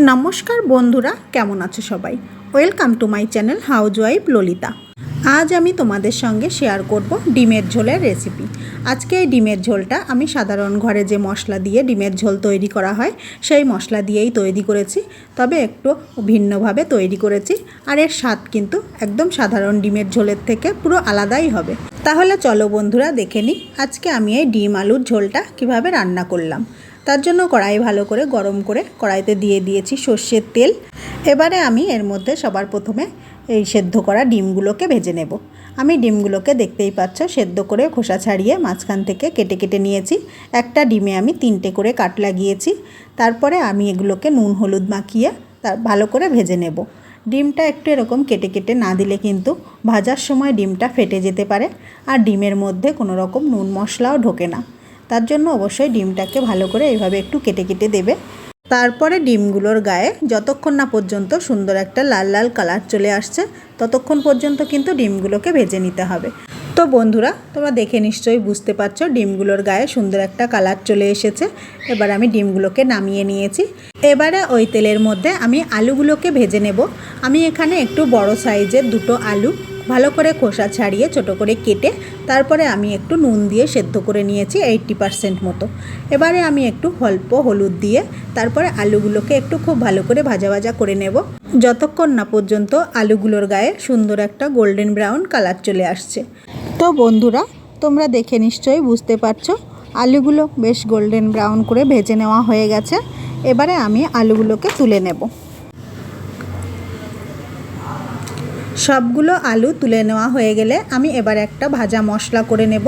নমস্কার বন্ধুরা, কেমন আছো সবাই? Welcome to my channel housewife Lalita আজ আমি তোমাদের সঙ্গে শেয়ার করব ডিমের ঝোলের রেসিপি আজকে এই ডিমের ঝোলটা আমি সাধারণ ঘরে যে মশলা দিয়ে ডিমের ঝোল তৈরি করা হয়, সেই মশলা দিয়েই তৈরি করেছি। তবে একটু ভিন্নভাবে তৈরি করেছি, আর এর স্বাদ কিন্তু একদম সাধারণ ডিমের ঝোলের থেকে পুরো আলাদাই হবে। তাহলে চলো বন্ধুরা, দেখে নিই আজকে আমি এই ডিম আলুর ঝোলটা কীভাবে রান্না করলাম। তার জন্য কড়াই ভালো করে গরম করে কড়াইতে দিয়ে দিয়েছি সর্ষের তেল। এবারে আমি এর মধ্যে সবার প্রথমে এই সেদ্ধ করা ডিমগুলোকে ভেজে নেব। আমি ডিমগুলোকে দেখতেই পাচ্ছ সেদ্ধ করে খোসা ছাড়িয়ে মাঝখান থেকে কেটে কেটে নিয়েছি। একটা ডিমে আমি তিনটে করে কাট লাগিয়েছি। তারপরে আমি এগুলোকে নুন, হলুদ মাখিয়ে তার ভালো করে ভেজে নেব। ডিমটা একটু এরকম কেটে কেটে না দিলে কিন্তু ভাজার সময় ডিমটা ফেটে যেতে পারে। আর ডিমের মধ্যে কোনো রকম নুন, মশলাও ঢোকে না। তার জন্য অবশ্যই ডিমটাকে ভালো করে এইভাবে একটু কেটে কেটে দেবে। তারপরে ডিমগুলোর গায়ে যতক্ষণ না পর্যন্ত সুন্দর একটা লাল লাল কালার চলে আসছে, ততক্ষণ পর্যন্ত কিন্তু ডিমগুলোকে ভেজে নিতে হবে। তো বন্ধুরা, তোমরা দেখে নিশ্চয়ই বুঝতে পারছ, ডিমগুলোর গায়ে সুন্দর একটা কালার চলে এসেছে। এবার আমি ডিমগুলোকে নামিয়ে নিয়েছি। এবারে ওই তেলের মধ্যে আমি আলুগুলোকে ভেজে নেব। আমি এখানে একটু বড় সাইজের দুটো আলু ভালো করে খোসা ছাড়িয়ে ছোট করে কেটে তারপরে আমি একটু নুন দিয়ে সেদ্ধ করে নিয়েছি এইট্টি পারসেন্ট মতো। এবারে আমি একটু অল্প হলুদ দিয়ে তারপরে আলুগুলোকে একটু খুব ভালো করে ভাজা ভাজা করে নেব। যতক্ষণ না পর্যন্ত আলুগুলোর গায়ে সুন্দর একটা গোল্ডেন ব্রাউন কালার চলে আসছে। তো বন্ধুরা, তোমরা দেখে নিশ্চয়ই বুঝতে পারছ, আলুগুলো বেশ গোল্ডেন ব্রাউন করে ভেজে নেওয়া হয়ে গেছে। এবারে আমি আলুগুলোকে তুলে নেব। সবগুলো আলু তুলে নেওয়া হয়ে গেলে আমি এবার একটা ভাজা মশলা করে নেব।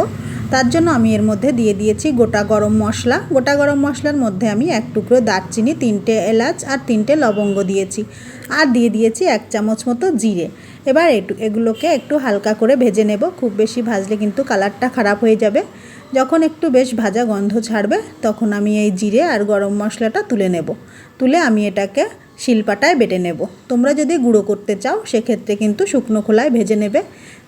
তার জন্য আমি এর মধ্যে দিয়ে দিয়েছি গোটা গরম মশলা। গোটা গরম মশলার মধ্যে আমি এক টুকরো দারচিনি, তিনটে এলাচ আর তিনটে লবঙ্গ দিয়েছি আর দিয়ে দিয়েছি এক চামচ মতো জিরে। এবার একটু এগুলোকে একটু হালকা করে ভেজে নেব। খুব বেশি ভাজলে কিন্তু কালারটা খারাপ হয়ে যাবে। যখন একটু বেশ ভাজা গন্ধ ছাড়বে, তখন আমি এই জিরে আর গরম মশলাটা তুলে নেব। তুলে আমি এটাকে শিলপাটায় বেটে নেব। তোমরা যদি গুঁড়ো করতে চাও, সেক্ষেত্রে কিন্তু শুকনো খোলায় ভেজে নেবে।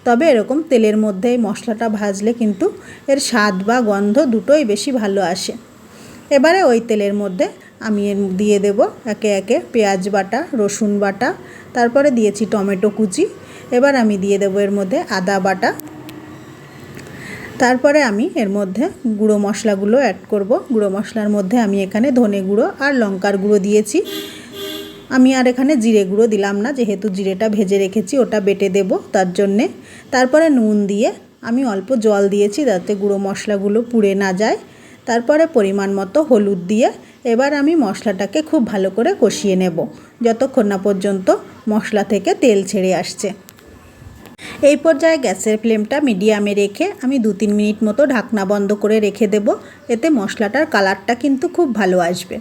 তবে এরকম তেলের মধ্যে এই মশলাটা ভাজলে কিন্তু এর স্বাদ বা গন্ধ দুটোই বেশি ভালো আসে। এবারে ওই তেলের মধ্যে আমি দিয়ে দেব একে একে পেঁয়াজ বাটা, রসুন বাটা, তারপরে দিয়েছি টমেটো কুচি। এবার আমি দিয়ে দেবো এর মধ্যে আদা বাটা। তারপরে আমি এর মধ্যে গুঁড়ো মশলাগুলো অ্যাড করব। গুঁড়ো মশলার মধ্যে আমি এখানে ধনে গুঁড়ো আর লঙ্কার গুঁড়ো দিয়েছি। আমি আর এখানে জিরে গুঁড়ো দিলাম না, যেহেতু জিরেটা ভেজে রেখেছি, ওটা বেটে দেব তার জন্যে। তারপরে নুন দিয়ে আমি অল্প জল দিয়েছি যাতে গুঁড়ো মশলাগুলো পুড়ে না যায়। তারপরে পরিমাণ মতো হলুদ দিয়ে এবার আমি মশলাটাকে খুব ভালো করে কষিয়ে নেব, যতক্ষণ না পর্যন্ত মশলা থেকে তেল ছেড়ে আসছে। এই পর্যায়ে গ্যাসের ফ্লেমটা মিডিয়ামে রেখে আমি দু তিন মিনিট মতো ঢাকনা বন্ধ করে রেখে দেব, এতে মশলাটার কালারটা কিন্তু খুব ভালো আসবে।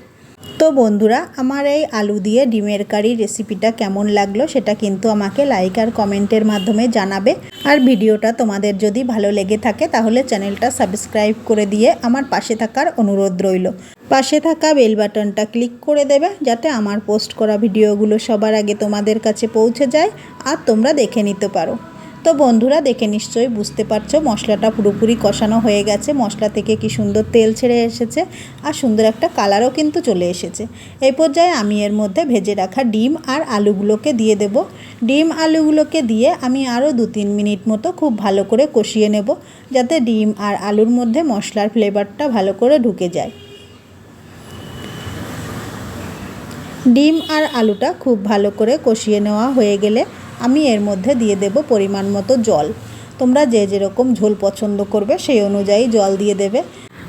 তো বন্ধুরা, আমার এই আলু দিয়ে ডিমের কারি রেসিপিটা কেমন লাগল সেটা কিন্তু আমাকে লাইক আর কমেন্টের মাধ্যমে জানাবে। আর ভিডিওটা তোমাদের যদি ভালো লেগে থাকে তাহলে চ্যানেলটা সাবস্ক্রাইব করে দিয়ে আমার পাশে থাকার অনুরোধ রইল। পাশে থাকা বেল বাটনটা ক্লিক করে দেবে যাতে আমার পোস্ট করা ভিডিওগুলো সবার আগে তোমাদের কাছে পৌঁছে যায় আর তোমরা দেখে নিতে পারো। তো বন্ধুরা, দেখে নিশ্চয়ই বুঝতে পারছ, মশলাটা পুরোপুরি কষানো হয়ে গেছে। মশলা থেকে কি সুন্দর তেল ছেড়ে এসেছে আর সুন্দর একটা কালারও কিন্তু চলে এসেছে। এই পর্যায়ে আমি এর মধ্যে ভেজে রাখা ডিম আর আলুগুলোকে দিয়ে দেব। ডিম, আলুগুলোকে দিয়ে আমি আরও দু তিন মিনিট মতো খুব ভালো করে কষিয়ে নেব, যাতে ডিম আর আলুর মধ্যে মশলার ফ্লেভারটা ভালো করে ঢুকে যায়। ডিম আর আলুটা খুব ভালো করে কষিয়ে নেওয়া হয়ে গেলে আমি এর মধ্যে দিয়ে দেব পরিমাণ মতো জল। তোমরা যে যেরকম ঝোল পছন্দ করবে সেই অনুযায়ী জল দিয়ে দেবে।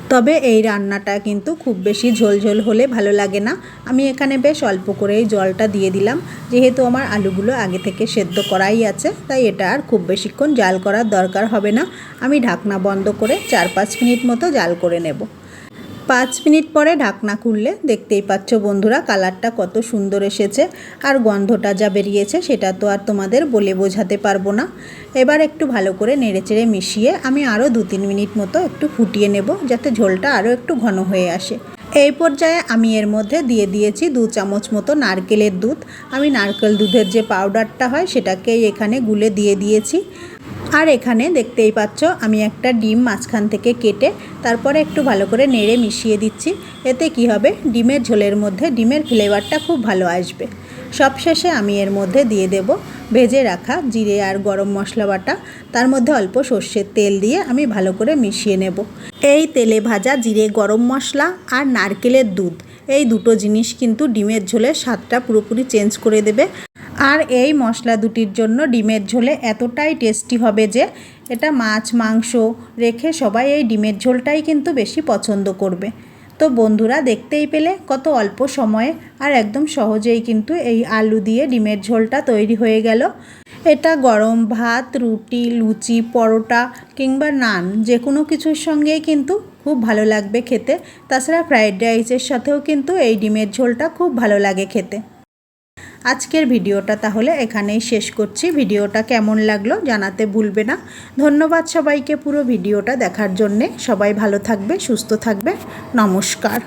তবে এই রান্নাটা কিন্তু খুব বেশি ঝোল ঝোল হলে ভালো লাগে না। আমি এখানে বেশ অল্প করেই জলটা দিয়ে দিলাম। যেহেতু আমার আলুগুলো আগে থেকে সেদ্ধ করাই আছে, তাই এটা আর খুব বেশিক্ষণ জাল করার দরকার হবে না। আমি ঢাকনা বন্ধ করে চার পাঁচ মিনিট মতো জাল করে নেব। পাঁচ মিনিট পরে ঢাকনা খুললে দেখতেই পাচ্ছ বন্ধুরা কালারটা কত সুন্দর এসেছে আর গন্ধটা যা বেরিয়েছে সেটা তো আর তোমাদের বলে বোঝাতে পারব না। এবার একটু ভালো করে নেড়েচেড়ে মিশিয়ে আমি আরও দু তিন মিনিট মতো একটু ফুটিয়ে নেব যাতে ঝোলটা আরও একটু ঘন হয়ে আসে। এই পর্যায়ে আমি এর মধ্যে দিয়ে দিয়েছি দু চামচ মতো নারকেলের দুধ। আমি নারকেল দুধের যে পাউডারটা হয় সেটাকেই এখানে গুলে দিয়ে দিয়েছি। আর এখানে দেখতেই পাচ্ছ, আমি একটা ডিম মাঝখান থেকে কেটে তারপরে একটু ভালো করে নেড়ে মিশিয়ে দিচ্ছি। এতে কি হবে? ডিমের ঝোলের মধ্যে ডিমের ফ্লেভারটা খুব ভালো আসবে। সবশেষে আমি এর মধ্যে দিয়ে দেব ভেজে রাখা জিরে আর গরম মশলা বাটা। তার মধ্যে অল্প সর্ষের তেল দিয়ে আমি ভালো করে মিশিয়ে নেব। এই তেলে ভাজা জিরে, গরম মশলা আর নারকেলের দুধ, এই দুটো জিনিস কিন্তু ডিমের ঝোলের স্বাদটা পুরোপুরি চেঞ্জ করে দেবে। আর এই মশলা দুটির জন্য ডিমের ঝোলে এতটাই টেস্টি হবে যে এটা মাছ, মাংস রেখে সবাই এই ডিমের ঝোলটাই কিন্তু বেশি পছন্দ করবে। তো বন্ধুরা, দেখতেই পেলে কত অল্প সময়ে আর একদম সহজেই কিন্তু এই আলু দিয়ে ডিমের ঝোলটা তৈরি হয়ে গেল। এটা গরম ভাত, রুটি, লুচি, পরোটা কিংবা নান যে কোনো কিছুর সঙ্গেই কিন্তু খুব ভালো লাগবে খেতে। তাছাড়া ফ্রাইড রাইসের সাথেও কিন্তু এই ডিমের ঝোলটা খুব ভালো লাগে খেতে। আজকের ভিডিওটা তাহলে এখানেই শেষ করছি। ভিডিওটা কেমন লাগল জানাতে ভুলবে না। ধন্যবাদ সবাইকে পুরো ভিডিওটা দেখার জন্যে। সবাই ভালো থাকবে, সুস্থ থাকবে। নমস্কার।